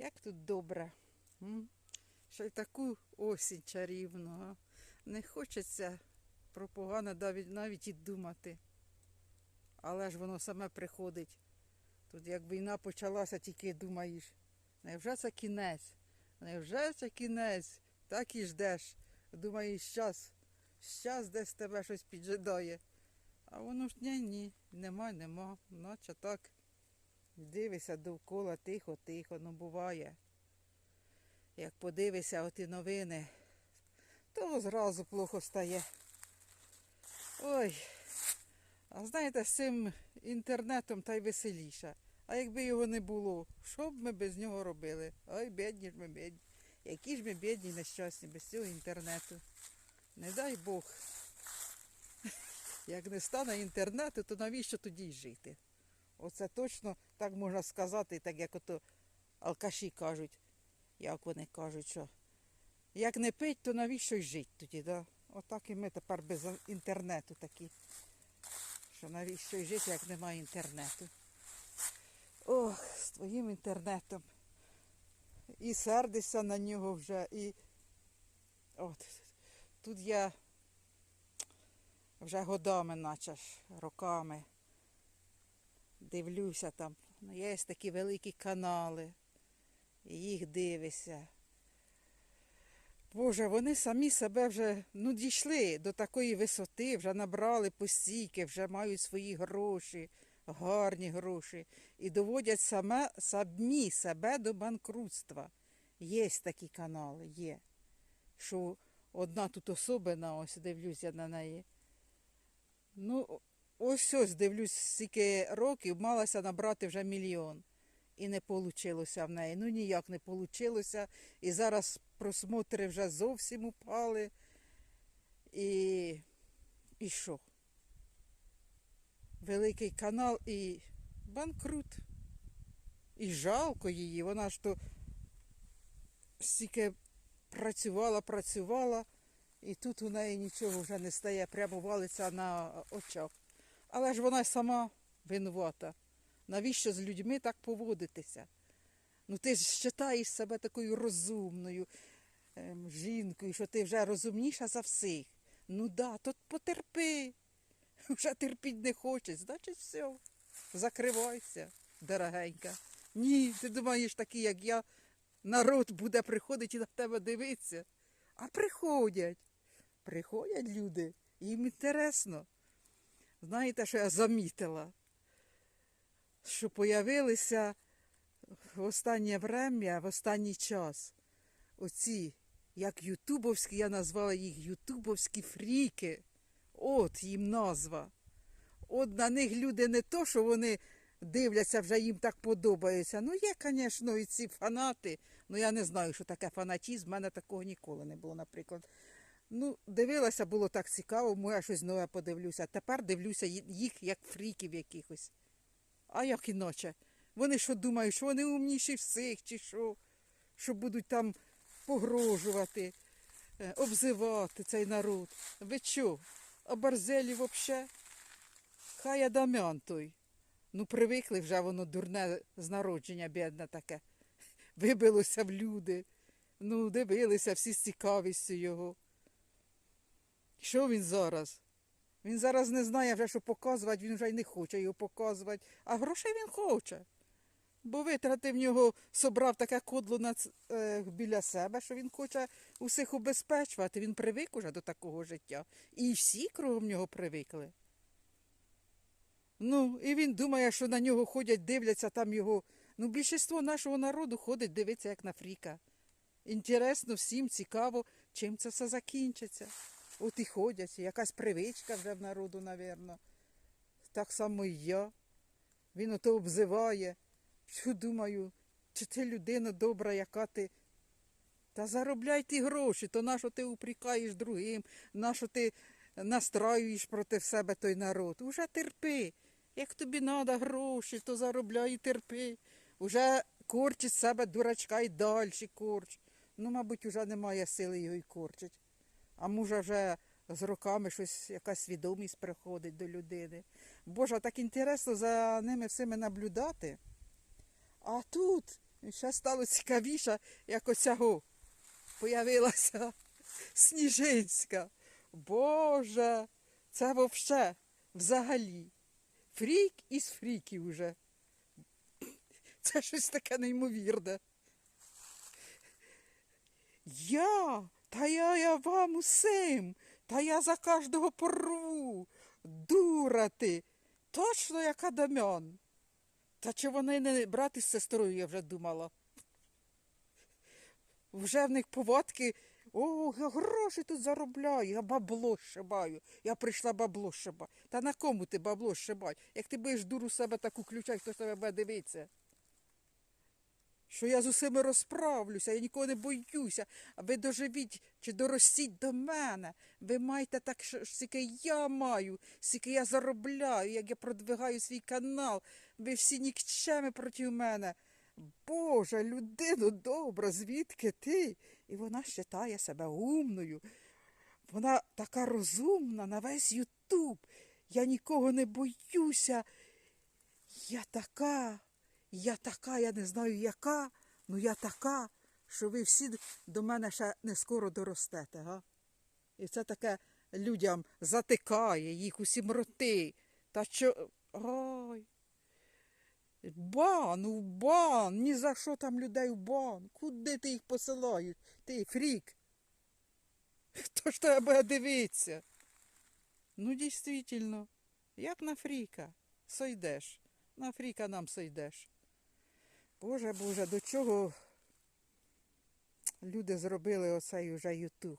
Як тут добре. Ще й таку осінь чарівну. А? Не хочеться про погане навіть, навіть і думати. Але ж воно саме приходить. Тут як війна почалася, тільки думаєш, невже це кінець? Невже це кінець? Так і ждеш. Думаєш, щас, щас десь тебе щось піджидає. А воно ж ні, ні, нема, нема. Наче так. Дивися довкола тихо, тихо, ну буває. Як подивишся оті новини, то зразу плохо стає. Ой. А знаєте, з цим інтернетом та й веселіше. А якби його не було, що б ми без нього робили? Ой, бідні ж ми бідні. Які ж ми бідні, нещасні без цього інтернету. Не дай Бог. Як не стане інтернету, то навіщо тоді й жити? Оце точно так можна сказати, так як ото алкаші кажуть, як вони кажуть, що як не пить, то навіщо й жити тоді, да? Отак і ми тепер без інтернету такі. Що навіщо й жити, як немає інтернету. Ох, з твоїм інтернетом. І сердишся на нього вже, і от тут я вже годами, наче ж, роками дивлюся там. Ну, є такі великі канали, їх дивишся. Боже, вони самі себе вже ну, дійшли до такої висоти, вже набрали постійки, вже мають свої гроші, гарні гроші, і доводять саме, самі себе до банкрутства. Є такі канали, є. Що одна тут особина, ось дивлюся на неї. Ну, ось ось дивлюсь, скільки років малася набрати вже мільйон. І не вийшло в неї. Ну ніяк не вийшло. І зараз просмотри вже зовсім упали. І, і що? Великий канал і банкрут. І жалко її. Вона ж то стільки працювала, працювала, і тут у неї нічого вже не стає, прямо валиться на очах. Але ж вона сама винувата. Навіщо з людьми так поводитися? Ну ти ж вважаєш себе такою розумною ем, жінкою, що ти вже розумніша за всіх. Ну да, то потерпи. Вже терпіть не хочеш, значить все. Закривайся, дорогенька. Ні, ти думаєш, такий, як я, народ буде приходити і на тебе дивитися. А приходять. Приходять люди, їм інтересно. Знаєте, що я замітила? Що появилися в останнє врем'я, в останній час оці, як ютубовські, я назвала їх ютубовські фріки. От їм назва. От на них люди не то, що вони дивляться, вже їм так подобається. Ну, є, звісно, і ці фанати. Ну, я не знаю, що таке фанатізм. У мене такого ніколи не було, наприклад. Ну, дивилася, було так цікаво, моя щось нове подивлюся. Тепер дивлюся їх як фріків якихось. А як іначе? Вони що думають, що вони умніші всіх, чи що? Що будуть там погрожувати, е, обзивати цей народ. Ви що, оборзелі взагалі? Хай Адамян той. Ну, привикли вже воно дурне з народження, бідне таке. Вибилося в люди. Ну, дивилися всі з цікавістю його. Що він зараз? Він зараз не знає вже, що показувати, він вже й не хоче його показувати, а грошей він хоче. Бо витратив нього, собрав таке кодло на, е, біля себе, що він хоче усіх убезпечувати. Він привик уже до такого життя. І всі кругом нього привикли. Ну, і він думає, що на нього ходять, дивляться там його. Ну, більшість нашого народу ходить, дивиться, як на фріка. Інтересно, всім цікаво, чим це все закінчиться. От і ходять, якась привичка вже в народу, напевно. Так само і я. Він ото обзиває. Що думаю, чи ти людина добра, яка ти. Та заробляй ті гроші, то нащо ти упрікаєш другим, нащо ти настраюєш проти себе той народ. Уже терпи. Як тобі треба гроші, то заробляй і терпи. Уже корчить себе дурачка і далі корч. Ну, мабуть, вже немає сили його й корчить. А може вже з роками щось, якась свідомість приходить до людини. Боже, так інтересно за ними всіми наблюдати. А тут ще стало цікавіше, як оцього появилася Сніжинська. Боже, це вовше взагалі. Фрік із фріків уже. Це щось таке неймовірне. Я, та я, я вам усім, та я за кожного порву. Дура ти, точно як Адамян. Та чи вони не брат із сестрою, я вже думала. Вже в них повадки, о, я гроші тут заробляю, я бабло шибаю. Я прийшла бабло шибати. Та на кому ти бабло шибать? Як ти будеш дуру себе таку ключай, хто тебе буде дивитися? Що я з усіми розправлюся, я нікого не боюся. А ви доживіть чи доростіть до мене. Ви маєте так, що- скільки я маю, скільки я заробляю, як я продвигаю свій канал. Ви всі нікчеми проти мене. Боже, людино добра, звідки ти? І вона вважає себе умною. Вона така розумна на весь Ютуб. Я нікого не боюся. Я така, я така, я не знаю яка, ну я така, що ви всі до мене ще не скоро доростете, га? І це таке людям затикає, їх усі мроти. Та що. Ой. Бан, у бан, ні за що там людей в бан. Куди ти їх посилаєш? Ти фрік. Хто ж тебе буде дивитися? Ну, дійсно, як на фріка сойдеш. На фріка нам сойдеш. Боже, Боже, до чого люди зробили оцей уже Ютуб?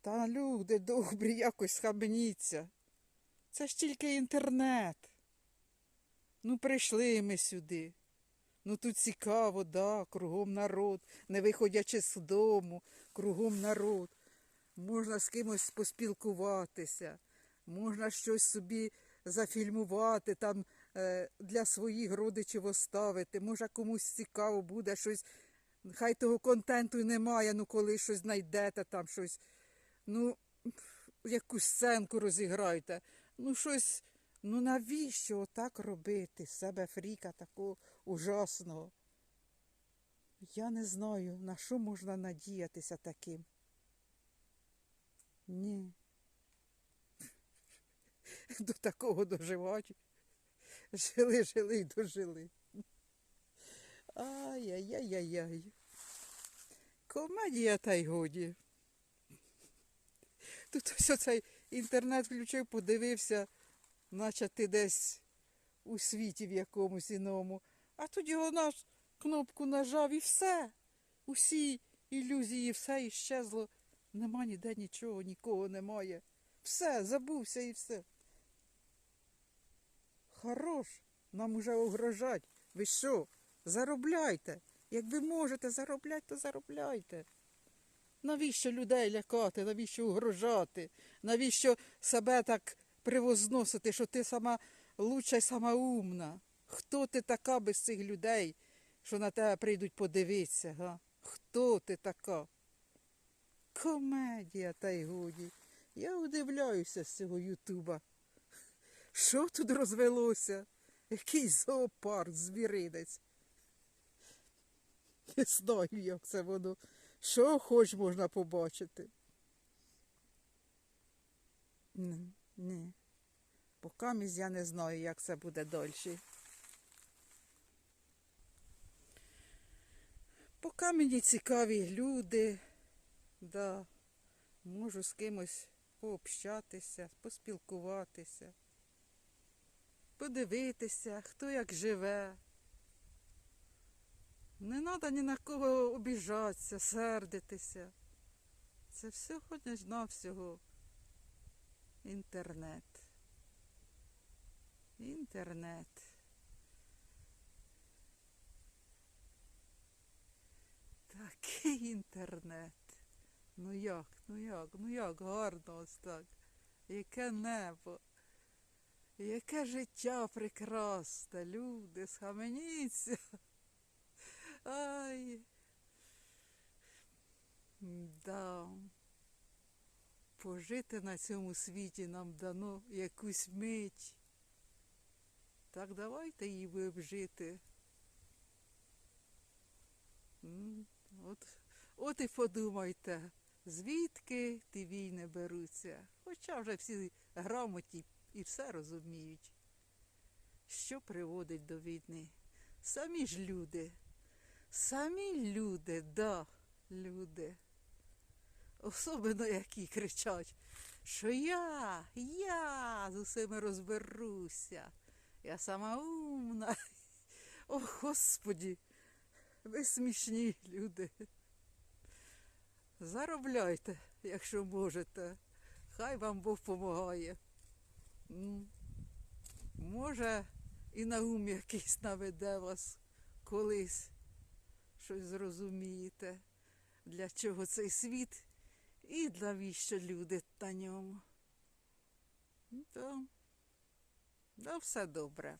Та люди добрі, якось схаменіться. Це ж тільки інтернет. Ну, прийшли ми сюди. Ну тут цікаво, да, кругом народ, не виходячи з дому, кругом народ. Можна з кимось поспілкуватися, можна щось собі зафільмувати, там для своїх родичів оставити. Може комусь цікаво буде щось. Хай того контенту немає, ну коли щось знайдете, там щось. Ну, якусь сценку розіграйте. Ну, щось. Ну навіщо отак робити? Себе фріка такого ужасного? Я не знаю, на що можна надіятися таким. Ні. До такого доживати. Жили, жили й дожили. Ай-яй-яй-яй-яй. Комедія та й годі. Тут ось оцей інтернет включив, подивився, наче ти десь у світі в якомусь іному. А його наш кнопку нажав і все. Усі ілюзії, все іщезло. Нема ніде нічого, нікого немає. Все, забувся і все. Хорош, нам уже угрожать. Ви що? Заробляйте. Як ви можете заробляти, то заробляйте. Навіщо людей лякати, навіщо угрожати? Навіщо себе так привозносити, що ти сама лучша й сама умна? Хто ти така без цих людей, що на тебе прийдуть подивитися? Га? Хто ти така? Комедія, та й годі. Я удивляюся з цього Ютуба. Що тут розвелося? Який зоопарк, звіринець. Не знаю, як це воно. Що хоч можна побачити. Ні, ні. Покамізь я не знаю, як це буде далі. Поки мені цікаві люди, да, можу з кимось пообщатися, поспілкуватися, подивитися, хто як живе. Не треба ні на кого обіжатися, сердитися. Це все хоч навсього інтернет. Інтернет. Такий інтернет. Ну як, ну як, ну як гарно ось так. Яке небо. Яке життя прекрасне, люди, схаменіться. Ай. Да. Пожити на цьому світі нам дано якусь мить. Так давайте її будемо жити. От, от і подумайте, звідки ті війни беруться. Хоча вже всі грамотні і все розуміють, що приводить до війни. Самі ж люди, самі люди, да, люди. Особливо які кричать, що я, я з усіми розберуся. Я сама умна. О, Господі, ви смішні люди. Заробляйте, якщо можете. Хай вам Бог помагає. М. Може, і на ум якийсь наведе вас колись. Щось зрозумієте, для чого цей світ і навіщо люди на ньому. Ну, То, да, все добре.